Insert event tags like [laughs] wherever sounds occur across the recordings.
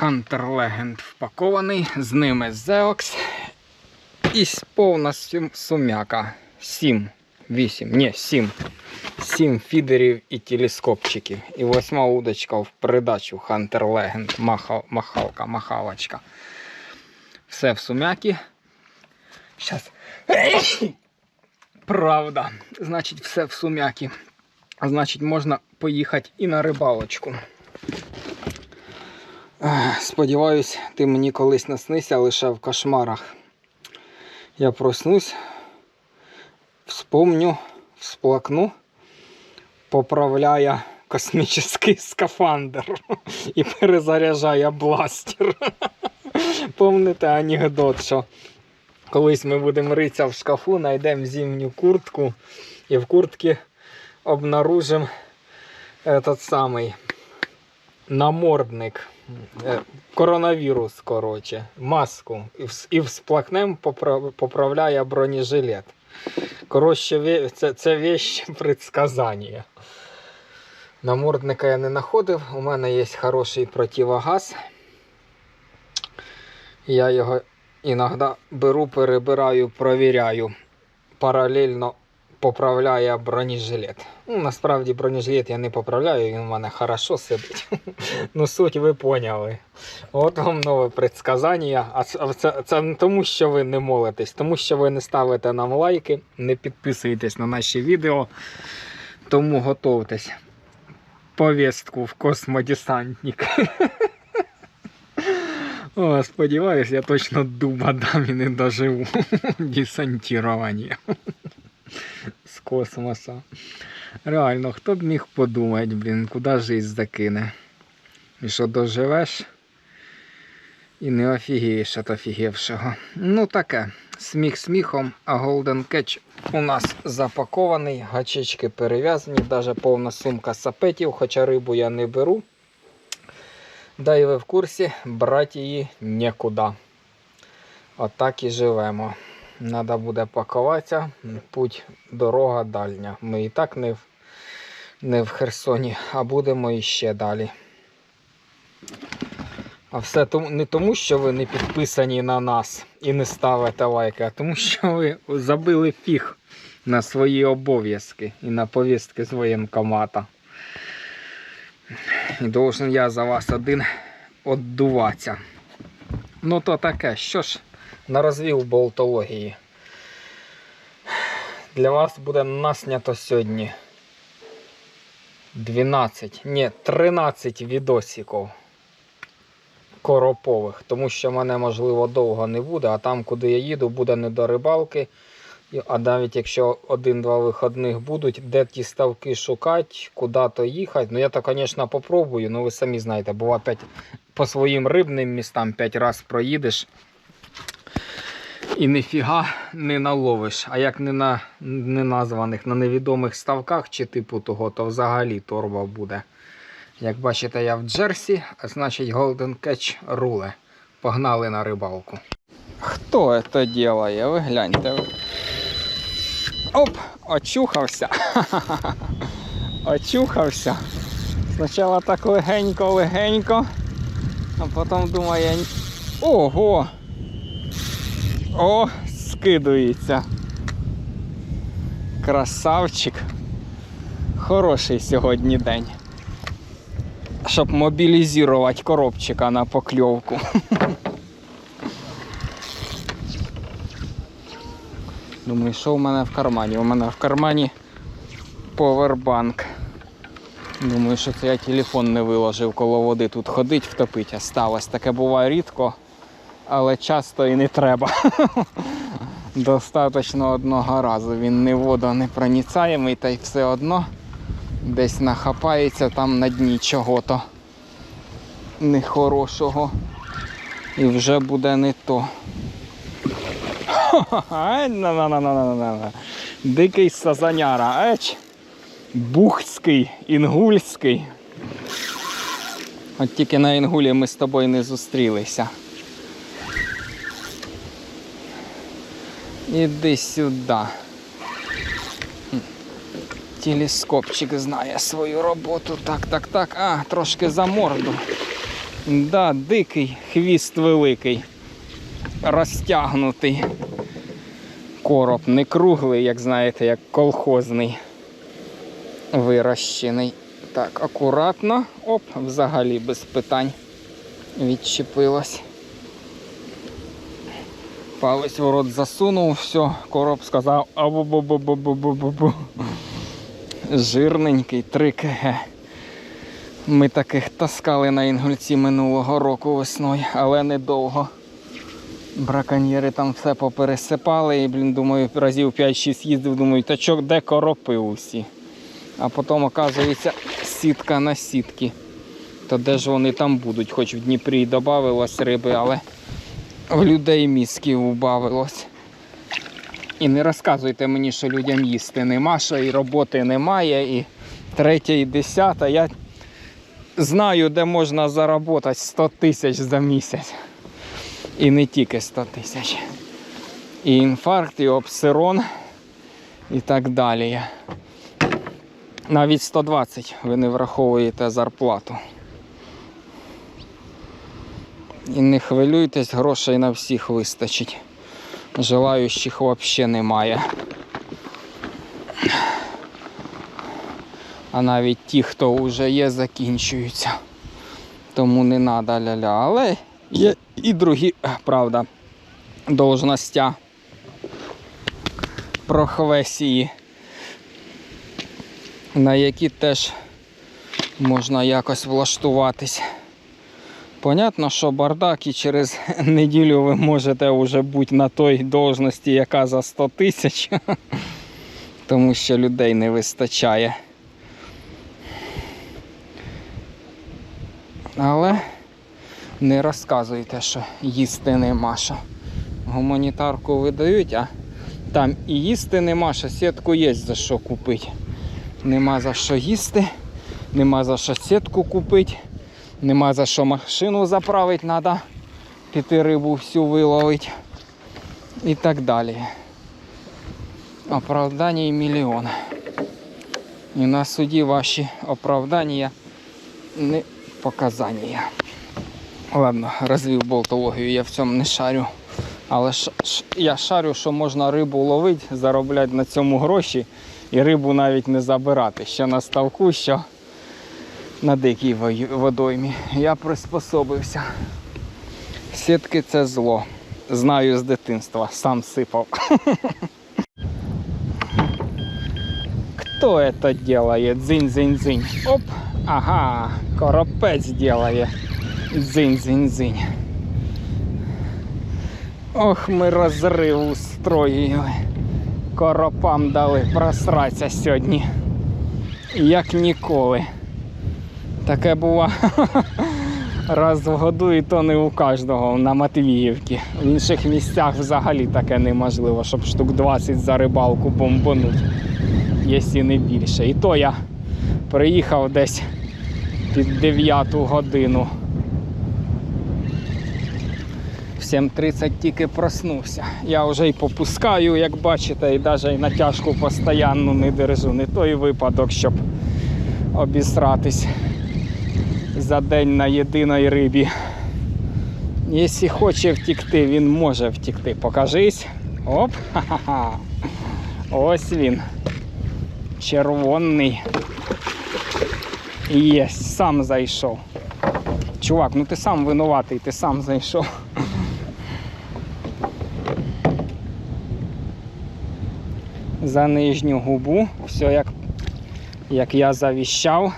Hunter Legend впакований, з ними Zeox і повна сум'яка. 7, 8, ні, 7. 7 фідерів і телескопчиків. І восьма удочка в придачу Hunter Legend. Маха, махалка, махалочка. Все в сум'які. Щас. Правда. Значить, все в сум'які. Значить, можна поїхати і на рибалочку. Сподіваюсь, ти мені колись наснися лише в кошмарах. Я проснусь, вспомню, всплакну, поправляя космічний скафандр і перезаряджає бластер. Помните анекдот, що колись ми будемо ритися в шкафу, знайдемо зимню куртку і в куртці обнаружимо этот самий намордник. Е, Коронавірус, коротше, маску. І, вс- і всплакнем поправляє бронежилет. Коротше, це, це вещь [laughs] предсказання. Намордника я не знаходив. У мене є хороший противогаз. Я його іноді беру, перебираю, провіряю. Паралельно поправляє бронежилет. Ну, насправді бронежилет я не поправляю, він у мене хорошо сидить. [laughs] ну, суть ви поняли. От вам нове предсказання. А це, це, не тому, що ви не молитесь, тому що ви не ставите нам лайки, не підписуєтесь на наші відео. Тому готовтесь. Повістку в космодесантник. [laughs] О, сподіваюсь, я точно дуба дам і не доживу [laughs] десантування з космоса. Реально, хто б міг подумати, блін, куди жизнь закине. І що доживеш і не офігієш від офігівшого. Ну таке, сміх сміхом, а Golden Catch у нас запакований, гачечки перев'язані, навіть повна сумка сапетів, хоча рибу я не беру. Да і ви в курсі, брати її нікуди. Отак і живемо. Треба буде пакуватися, путь, дорога дальня. Ми і так не в, не в Херсоні, а будемо іще далі. А все тому, не тому, що ви не підписані на нас і не ставите лайки, а тому, що ви забили фіг на свої обов'язки і на повістки з воєнкомата. І должен я за вас один оддуватися. Ну то таке, що ж, на розвів болтології. Для вас буде наснято сьогодні 12, ні, 13 відосиків коропових, тому що мене можливо довго не буде, а там, куди я їду, буде не до рибалки. А навіть якщо один-два виходних будуть, де ті ставки шукати, куди то їхати. Ну я то, звісно, попробую, ну ви самі знаєте, бува 5 по своїм рибним містам 5 разів проїдеш. І ніфіга не наловиш. А як не на неназваних, на невідомих ставках чи типу того, то взагалі торба буде. Як бачите, я в Джерсі, а значить Golden Catch руле. Погнали на рибалку. Хто це делає? Ви гляньте. Оп! Очухався. [laughs] Очухався. Спочатку так легенько-легенько, а потім думає. Ого! О, скидується. Красавчик. Хороший сьогодні день. Щоб мобілізувати коробчика на покльовку. [laughs] Думаю, що в мене в кармані? У мене в кармані повербанк. Думаю, що це я телефон не виложив коло води тут ходить, втопить, а сталося. Таке буває рідко, але часто і не треба. [laughs] Достаточно одного разу. Він не водонепроницаємий, та й все одно десь нахапається там на дні чого-то нехорошого. І вже буде не то. Дикий сазаняра. Еч. Бухський, інгульський. От тільки на інгулі ми з тобою не зустрілися. Іди сюди. Телескопчик знає свою роботу. Так, так, так. А, трошки за морду. Да, дикий, хвіст великий, розтягнутий. Короб не круглий, як знаєте, як колхозний. Вирощений. Так, акуратно. Оп, взагалі без питань. Відчепилось. Палець в рот засунув, все, короб сказав абу-бу-бу-бу-бу-бу-бу. Жирненький 3 кг. Ми таких таскали на інгульці минулого року весною, але недовго. Браконьєри там все попересипали і, блін, думаю, разів 5-6 їздив, думаю, та чо, де коропи усі. А потім, оказується, сітка на сітки. То де ж вони там будуть? Хоч в Дніпрі й додавилось риби, але в людей мізків убавилось. І не розказуйте мені, що людям їсти нема, що і роботи немає, і третя, і десята. Я знаю, де можна заробити 100 тисяч за місяць. І не тільки 100 тисяч. І інфаркт, і обсирон, і так далі. Навіть 120 ви не враховуєте зарплату. І не хвилюйтесь, грошей на всіх вистачить. Желаючих взагалі немає. А навіть ті, хто вже є, закінчуються. Тому не треба ля-ля. Але є і другі, правда, должностя професії, на які теж можна якось влаштуватись. Понятно, що бардак і через [laughs] неділю ви можете вже бути на той должності, яка за 100 тисяч, [laughs] тому що людей не вистачає. Але не розказуйте, що їсти нема що. Гуманітарку видають, а там і їсти нема, що сітку є за що купити. Нема за що їсти, нема за що сітку купити, нема за що машину заправити, треба піти рибу всю виловити і так далі. Оправдання і мільйон. І на суді ваші оправдання не показання. Ладно, розвів болтологію, я в цьому не шарю. Але ш, ш, я шарю, що можна рибу ловити, заробляти на цьому гроші і рибу навіть не забирати. Що на ставку, що на дикій водоймі. Я приспособився. Сітки це зло. Знаю з дитинства, сам сипав. [laughs] Кто это делает? Дзинь-дзинь-дзинь. Оп, ага, коропець делает. Дзинь-дзинь-дзинь. Ох, ми розрив устроїли. Коропам дали просратися сьогодні. Як ніколи. Таке бува [laughs] раз в году і то не у кожного на Матвіївці. В інших місцях взагалі таке неможливо, щоб штук 20 за рибалку бомбануть, якщо не більше. І то я приїхав десь під 9 годину. В 7.30 тільки проснувся. Я вже і попускаю, як бачите, і навіть натяжку постійно не держу. Не той випадок, щоб обісратись за день на єдиній рибі. Якщо хоче втікти, він може втікти. Покажись. Оп, ха-ха-ха. Ось він. Червоний. Є, сам зайшов. Чувак, ну ти сам винуватий, ти сам зайшов. За нижню губу, все як, як я завіщав.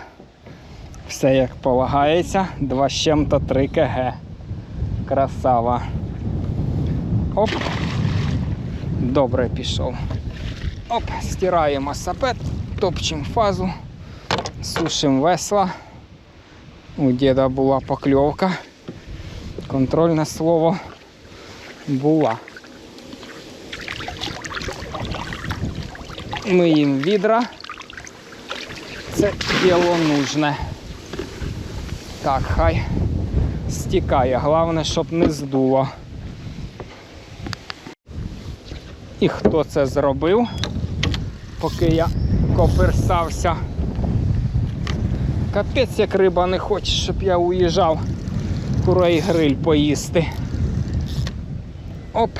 Все як полагається. 2 з чим-то 3 кг. Красава. Оп. Добре пішов. Оп, стираємо сапет, топчемо фазу, сушимо весла. У діда була покльовка. Контрольне слово була. Миємо відра. Це діло нужне. Так, хай стікає. Головне, щоб не здуло. І хто це зробив, поки я коперсався. Капець, як риба не хоче, щоб я уїжджав. курей гриль поїсти. Оп.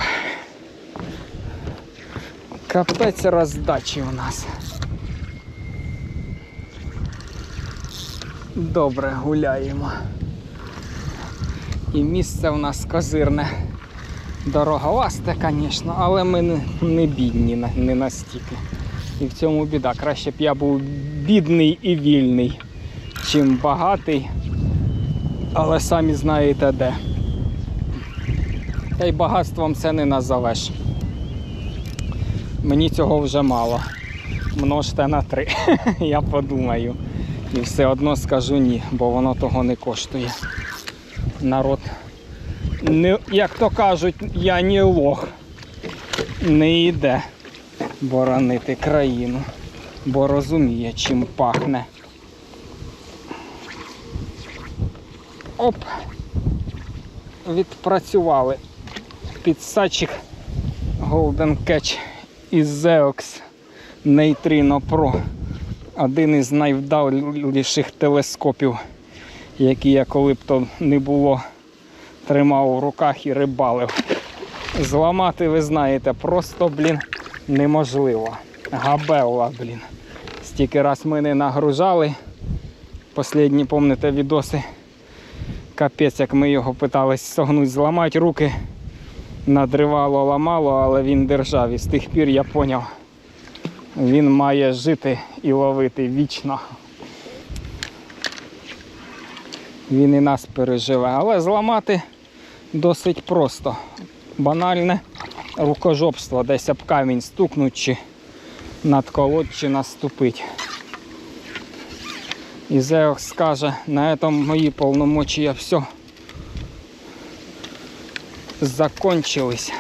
Капець роздачі у нас. Добре гуляємо. І місце у нас козирне. Дорога Дороговасте, звісно, але ми не бідні не настільки. І в цьому біда. Краще б я був бідний і вільний, чим багатий. Але самі знаєте де. Та й багатством це не назовеш. Мені цього вже мало. Множте на три. [laughs] Я подумаю. І все одно скажу ні, бо воно того не коштує. Народ, не, як то кажуть, я не лох. Не йде боронити країну, бо розуміє, чим пахне. Оп. Відпрацювали підсадчик Golden Catch із Zeox Neutrino Pro. Один із найвдаліших телескопів, які я коли б то не було, тримав у руках і рибалив. Зламати, ви знаєте, просто, блін, неможливо. Габелла, блін. Стільки раз ми не нагружали. Послідні, пам'ятаєте, відоси. Капець, як ми його питались согнути, зламати руки. Надривало, ламало, але він держав. І з тих пір я поняв, він має жити і ловити вічно. Він і нас переживе. Але зламати досить просто. Банальне рукожопство, десь об камінь стукнуть чи надколоть, чи наступить. І Зеох скаже, на этом мої полномочия все закончились.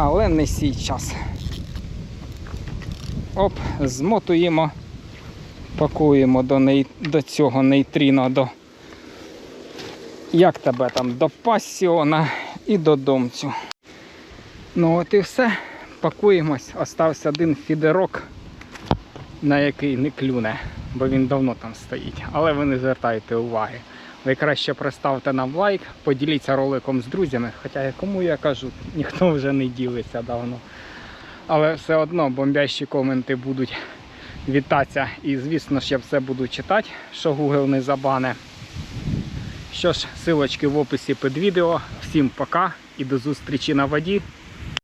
Але не сій час. Оп, змотуємо, пакуємо до, ней, до цього нейтріно, до як тебе там, до пасіона і до домцю. Ну от і все. Пакуємось. Остався один фідерок, на який не клюне, бо він давно там стоїть. Але ви не звертайте уваги. Ви краще приставте нам лайк, поділіться роликом з друзями. Хоча кому я кажу, ніхто вже не ділиться давно. Але все одно бомбящі коменти будуть вітатися. І звісно ж я все буду читати, що Google не забане. Що ж, силочки в описі під відео. Всім пока і до зустрічі на воді.